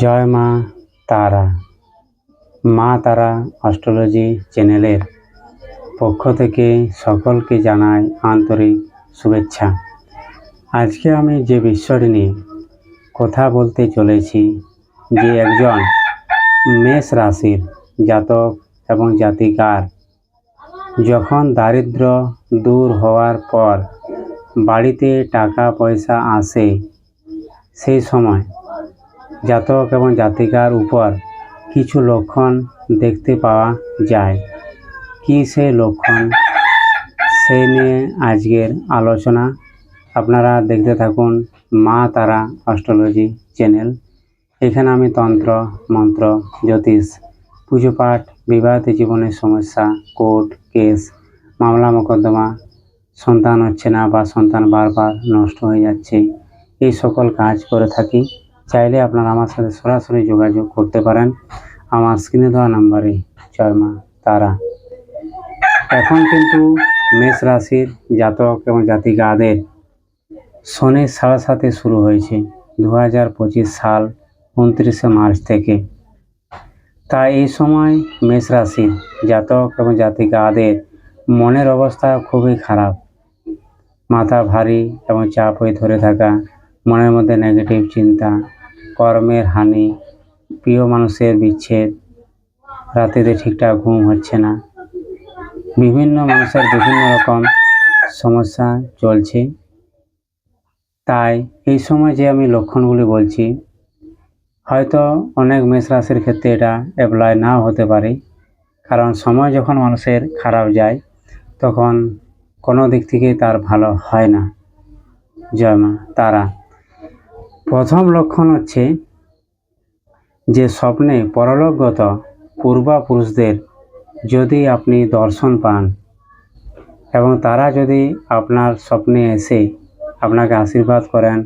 জয় মা তারা। মা তারা অস্ট্রোলজি চ্যানেলের পক্ষ থেকে সকলকে জানাই আন্তরিক শুভেচ্ছা। আজকে আমি যে বিষয়টি নিয়ে কথা বলতে চলেছি, যে একজন মেষ রাশির জাতক এবং জাতিকার, যখন দারিদ্র দূর হওয়ার পর বাড়িতে টাকা পয়সা আসে, সেই সময় জাতক এবং জাতিকার উপর কিছু লক্ষণ দেখতে পাওয়া যায়। কি সেই লক্ষণ? সেই নিয়ে আজকের আলোচনা। আপনারা দেখতে থাকুন মা তারা অস্ট্রোলজি চ্যানেল। এখানে আমি তন্ত্র, মন্ত্র, জ্যোতিষ, পুজো পাঠ, বিবাহিত জীবনের সমস্যা, কোর্ট, কেস, মামলা, মোকদ্দমা, সন্তান হচ্ছে না বা সন্তান বারবার নষ্ট হয়ে যাচ্ছে, এই সকল কাজ করে থাকি। চাইলে আপনারা আমার সাথে সরাসরি যোগাযোগ করতে পারেন। আমার স্ক্রিনে দেওয়া নাম্বারে জয় মা তারা। এখন কিন্তু মেষ রাশির জাতক এবং জাতিকাদের শনির সাড়ে সাথে শুরু হয়েছে দু হাজার পঁচিশ সাল উনত্রিশে মার্চ থেকে। তা এই সময় মেষ রাশির জাতক এবং জাতিকাদের মনের অবস্থা খুবই খারাপ। মাথা ভারী এবং চাপ হয়ে ধরে থাকা, মনের মধ্যে নেগেটিভ চিন্তা কর্মের হানি, প্রিয় মানুষের বিচ্ছেদ রাতেতে ঠিকঠাক ঘুম হচ্ছে না। বিভিন্ন মানুষের বিভিন্ন রকম সমস্যা চলছে। তাই এই সময় যে আমি লক্ষণগুলি বলছি, হয়তো অনেক মেষ রাশির ক্ষেত্রে এটা অ্যাপ্লাই নাও হতে পারে। কারণ সময় যখন মানুষের খারাপ যায়, তখন কোনো দিক থেকে তার ভালো হয় না। জয় মা, তারা। প্রথম লক্ষণ হচ্ছে যে স্বপ্নে পরলোকগত পূর্বাপুরুষদের যদি আপনি দর্শন পান এবং তারা যদি আপনার স্বপ্নে এসে আপনাকে আশীর্বাদ করেন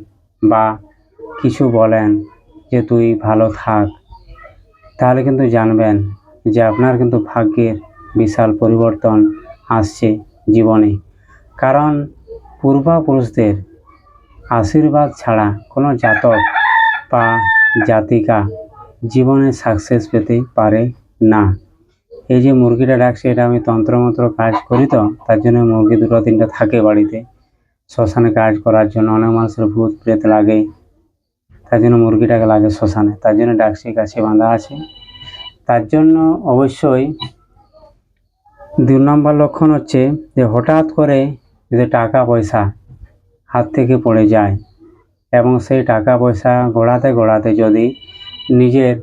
বা কিছু বলেন যে তুই ভালো থাক, তাহলে কিন্তু জানবেন যে আপনার কিন্তু ভাগ্যের বিশাল পরিবর্তন আসছে জীবনে। কারণ পূর্বাপুরুষদের আশীর্বাদ ছাড়া কোনো জাতক বা জাতিকা জীবনে সাকসেস পেতে পারে না। এই যে মুরগিটা ডাকছে, এটা আমি তন্ত্রমন্ত্র কাজ করি তো, তার জন্য মুরগি দুটো তিনটা থাকে বাড়িতে। শ্মশানে কাজ করার জন্য অনেক মানুষের ভূত প্রেত লাগে, তার জন্য মুরগিটাকে লাগে শ্মশানে। তার জন্য ডাকছি কাছে বাঁধা আছে। তার জন্য অবশ্যই দুই নম্বর লক্ষণ হচ্ছে যে হঠাৎ করে যদি টাকা পয়সা হাত থেকে পড়ে যায় এবং সেই টাকা পয়সা গোড়াতে গোড়াতে যদি নিজের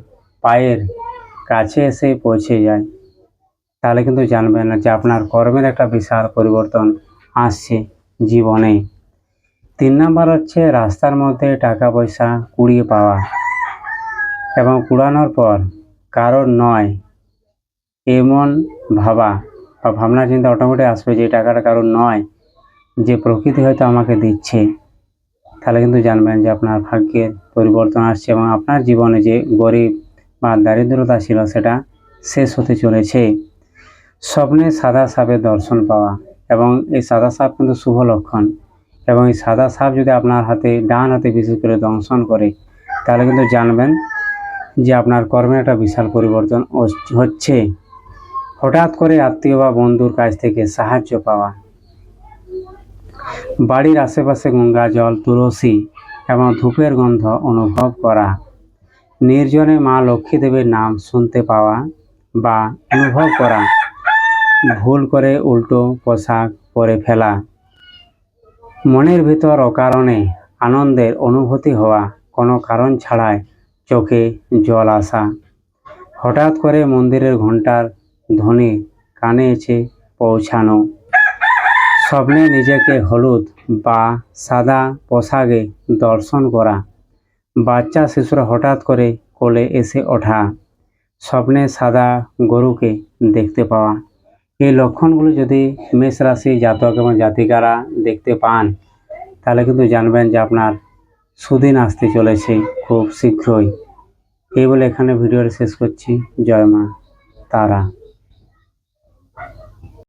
পায়ের কাছে এসে পৌঁছে যায়, তাহলে কিন্তু জানবেন না যে আপনার কর্মের একটা বিশাল পরিবর্তন আসছে জীবনে। তিন নাম্বার হচ্ছে রাস্তার মধ্যে টাকা পয়সা কুড়িয়ে পাওয়া এবং কুড়ানোর পর কারোর নয় এমন ভাবা বা ভাবনা চিন্তা অটোমেটিক আসবে যে টাকাটা কারোর নয়। যে প্রকৃতি হয়তো আমাকে দিচ্ছে, তাহলে কিন্তু জানবেন যে আপনার ভাগ্যের পরিবর্তন আসছে এবং আপনার জীবনে যে গরিব বা দারিদ্রতা ছিল সেটা শেষ হতে চলেছে। স্বপ্নে সাদা সাপের দর্শন পাওয়া এবং এই সাদা সাপ কিন্তু শুভ লক্ষণ এবং এই সাদা সাপ যদি আপনার হাতে, ডান হাতে বিশেষ করে দংশন করে, তাহলে কিন্তু জানবেন যে আপনার কর্মে একটা বিশাল পরিবর্তন হচ্ছে। হঠাৎ করে আত্মীয় বা বন্ধুর কাছ থেকে সাহায্য পাওয়া বাড়ির আশেপাশে গঙ্গা জল, তুলসী এবং ধূপের গন্ধ অনুভব করা। নির্জনে মা লক্ষ্মী দেবীর নাম শুনতে পাওয়া বা অনুভব করা। ভুল করে উল্টো পোশাক পরে ফেলা। মনের ভিতর অকারণে আনন্দের অনুভূতি হওয়া কোনো কারণ ছাড়াই চোখে জল আসা। হঠাৎ করে মন্দিরের ঘণ্টার ধ্বনি কানে এসে পৌঁছানো। স্বপ্নে নিজেকে হলুদ বা সাদা পোশাকে দর্শন করা। বাচ্চা শিশুরা হঠাৎ করে কোলে এসে ওঠা। স্বপ্নে সাদা গরুকে দেখতে পাওয়া। এই লক্ষণগুলো যদি মেষ রাশি জাতক এবং জাতিকারা দেখতে পান, তাহলে কিন্তু জানবেন যে আপনার সুদিন আসতে চলেছে খুব শীঘ্রই। এই বলে এখানে ভিডিওটা শেষ করছি। জয় মা তারা।